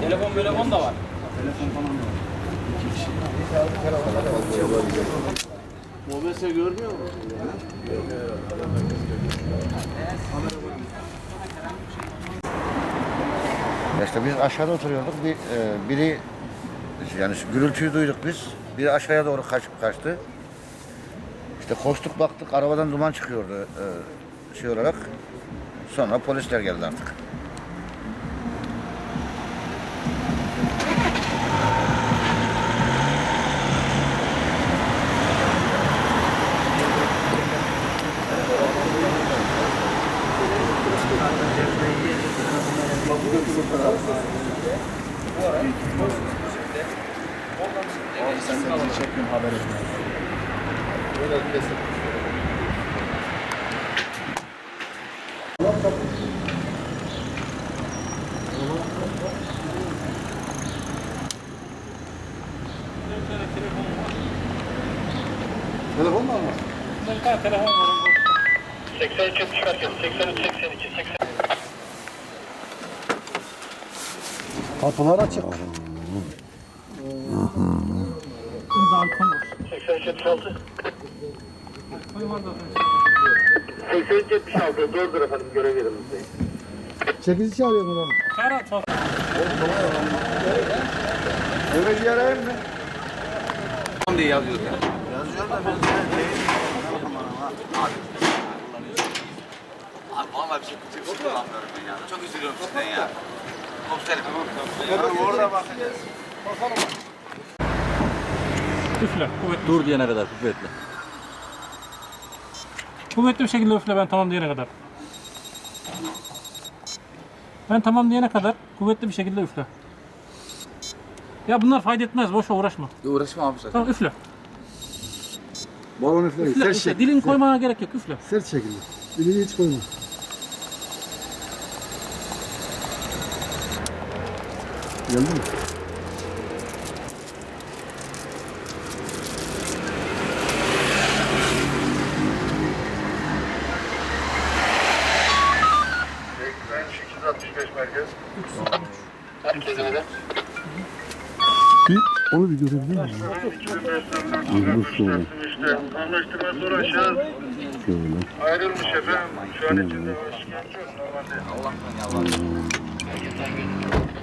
Telefon telefon da var. Mobese görmüyor mu? İşte biz aşağıda oturuyorduk. Bir, e, biri yani gürültüyü duyduk biz. Biri aşağıya doğru kaçıp kaçtı. İşte koştuk baktık arabadan duman çıkıyordu e, şey olarak. Sonra polisler geldi artık. Telefon mu almaz? Bir tane telefon var. 83 çıkartıyorum. 83 82 80. Kapılar açık. Balkon boş. 83 76. Koy var da. 83 76. Doğrudur efendim. Görev yerimizdeyim. Çekici çağırıyor bunu. Çağır at. çağır. Eve arayayım mı? Diye yazıyor ya. Abi vallahi bir şey bir şey kullanmıyorum ben ya. Çok üzülüyorum sizden ya. Komiserim. Orada bakacağız. Üfle. Kuvvetli. Dur diyene kadar kuvvetli. Kuvvetli bir şekilde üfle ben tamam diyene kadar. Ben tamam diyene kadar kuvvetli bir şekilde üfle. Ya bunlar fayda etmez. Boşa uğraşma. Uğraşma abi zaten. Tamam üfle. Balon üfleyin. Üfle, Sert üfle. çek. Dilini koymana gerek yok. Üfle. Sert şekilde. Dilini hiç koyma. Geldi mi? Herkese de. Onu bir görebilir miyim? İşte anlaştıktan sonra şahıs ayrılmış efendim. Şu an içinde şikayetçi yok normalde.